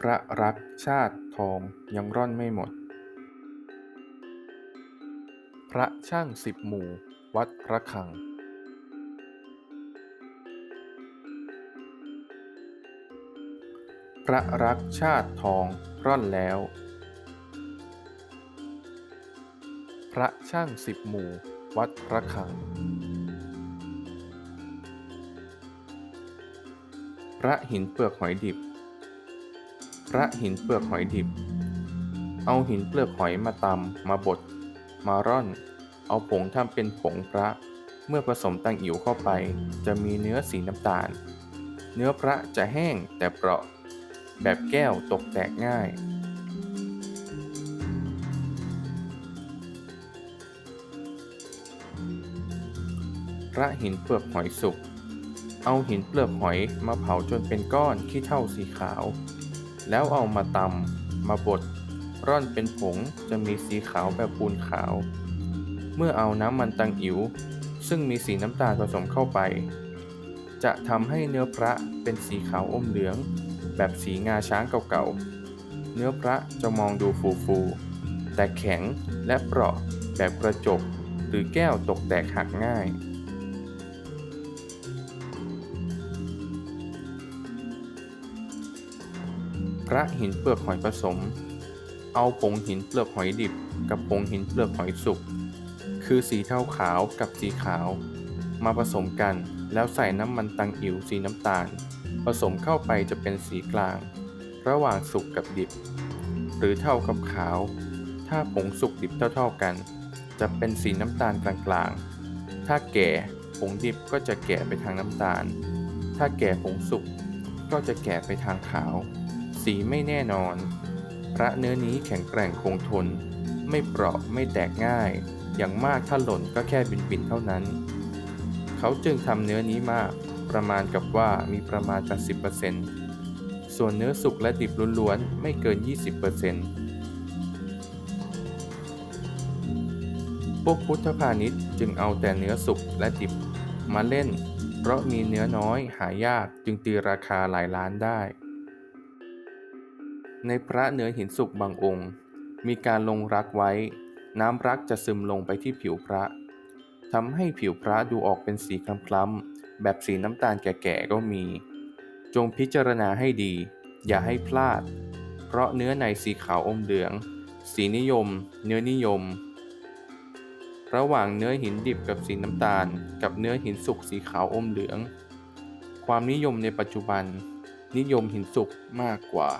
พระรักชาติทองยังร่อนไม่หมด พระช่างสิบหมู่ วัดพระคัง พระรักชาติทองร่อนแล้ว พระช่างสิบหมู่ วัดพระคัง พระหินเปลือกหอยดิบ ระหินเปลือกหอยดิบ เอาหินเปลือกหอยมาตำมาบด มาร่อน เอาผงทำเป็นผงพระ เมื่อผสมตังอิ๋วเข้าไป จะมีเนื้อสีน้ำตาล เนื้อพระจะแห้งแต่เปราะ แบบแก้วตกแตกง่ายพระหินเปลือกหอยสุก เอาหินเปลือกหอยมาเผาจนเป็นก้อนขี้เท่าสีขาว แล้วเอามาตำมาบด ร่อนเป็นผงจะมีสีขาวแบบปูนขาว เมื่อเอาน้ำมันตังอิ๋วซึ่งมีสีน้ำตาลผสมเข้าไป จะทำให้เนื้อพระเป็นสีขาวอมเหลือง แบบสีงาช้างเก่าๆ เนื้อพระจะมองดูฟูๆแต่แข็งและเปราะแบบกระจกหรือแก้วตกแตกหักง่าย พระหินเปลือกหอยผสม เอาผงหินเปลือกหอยดิบ กับผงหินเปลือกหอยสุก คือสีเทาขาวกับสีขาว มาผสมกันแล้วใส่น้ำมันตังอิ๋วสีน้ำตาล ผสมเข้าไปจะเป็นสีกลาง ระหว่างสุกกับดิบ หรือเท่ากับขาว ถ้าผงสุกดิบเท่าๆกัน จะเป็นสีน้ำตาลกลางๆ ถ้าแก่ผงดิบก็จะแก่ไปทางน้ำตาล ถ้าแก่ผงสุกก็จะแก่ไปทางขาว สีไม่แน่นอน พระเนื้อนี้แข็งแกร่งคงทน ไม่เปราะไม่แตกง่าย อย่างมากถ้าหล่นก็แค่บินๆเท่านั้น เขาจึงทำเนื้อนี้มาก ประมาณกับว่ามีประมาณ80%ส่วนเนื้อสุกและดิบล้วนๆไม่เกิน 20%พวกพุทธพาณิชย์จึงเอาแต่เนื้อสุกและดิบมาเล่น เพราะมีเนื้อน้อยหายากจึงตีราคาหลายล้านได้ ในพระเนื้อหินสุกบางองค์ มีการลงรักไว้ น้ำรักจะซึมลงไปที่ผิวพระทำให้ผิวพระดูออกเป็นสีคล้ำๆแบบสีน้ำตาลแก่ๆก็มี จงพิจารณาให้ดี อย่าให้พลาด เพราะเนื้อในสีขาวอมเหลือง สีนิยม เนื้อนิยม ระหว่างเนื้อหินดิบกับสีน้ำตาล กับเนื้อหินสุกสีขาวอมเหลือง ความนิยมในปัจจุบันนิยมหินสุกมากกว่า